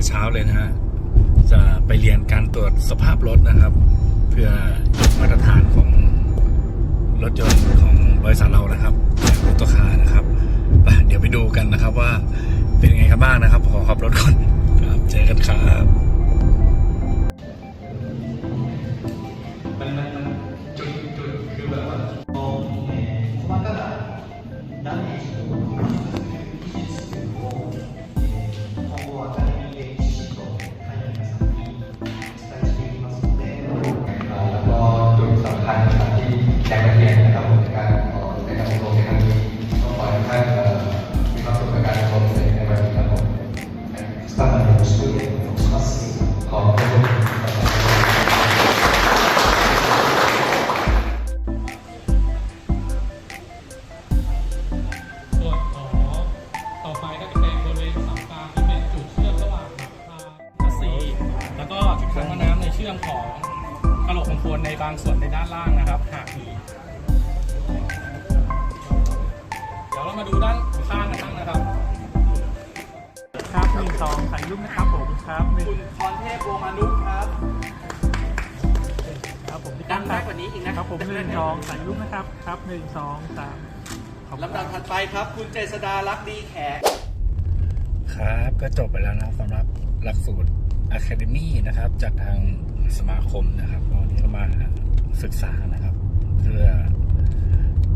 แต่เช้าเลยนะฮะ จะไปเรียนการตรวจสภาพรถนะครับ เพื่อมาตรฐานของรถยนต์ของบริษัทเรานะครับรถตัวคานะครับไปเดี๋ยวไปดูกันนะครับว่าเป็นยังไงกันบ้างนะครับ ขอขับรถก่อนครับเจอกันครับ การงบันดานะครับผมในการในการอบรมในครั้งนี้ก็ขอให้ทุกท่านมีความสุขกับการอบรมในวันนี้ครับผมสตาร์ทในวันศุกร์ของคลาสสี่ขอบคุณแล้วก็จุดขังน้ำในเชื่อมของ กระโหลกของโคนในบางส่วนในด้านล่างนะครับหักอยู่เดี๋ยวเรามาดูด้านข้างกันบ้างนะครับ ครับหนึ่งสองถ่ายรูปนะครับผมครับหนึ่งคุณพรเทพวงมานุครับครับผมพี่ดัตั้งงคมากรับกว่านี้อีกนะครับผมหนึ่งสองถ่ายรูปนะครับครับหนึ่งสองสามขอบคุณลำดับถัดไปครับ คุณเจษดารักดีแขกครับก็จบไปแล้วนะครับสำหรับหลักสูตร Academy นะครับ จากทาง สมาคมนะครับวันนี้ก็มาศึกษานะครับ เพื่อ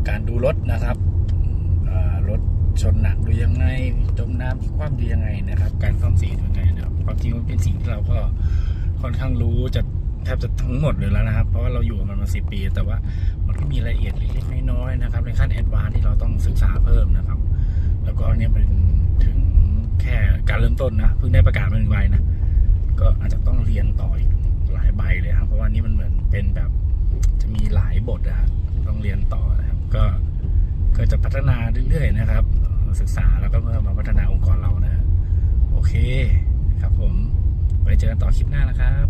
การดูรถนะครับรถชนหนักดูยังไงจมน้ำที่คว่ำดูยังไงนะครับ การซ่อมสีดูยังไงนะครับความจริงมันเป็นสิ่งที่เราก็ค่อนข้างรู้จะแทบจะทั้งหมดเลยแล้วนะครับ เพราะว่าเราอยู่มันมาสิปี แต่ว่ามันก็มีรายละเอียดเล็กๆน้อยๆนะครับ ในขั้นแอดวานซ์ที่เราต้องศึกษาเพิ่มนะครับ แล้วก็อันเนี่ยเป็นถึงแค่การเริ่มต้นนะเพิ่งได้ประกาศมาหนึ่งใบนะก็อาจจะต้องเรียนต่ออีก หลายใบเลยครับ เพราะว่านี่มันเหมือนเป็นแบบจะมีหลายบทนะครับต้องเรียนต่อนะครับ ก็ก็จะพัฒนาเรื่อยๆนะครับ ศึกษาแล้วก็เมื่อมาพัฒนาองค์กรเรานะ โอเคครับผมไว้เจอกันต่อคลิปหน้านะครับ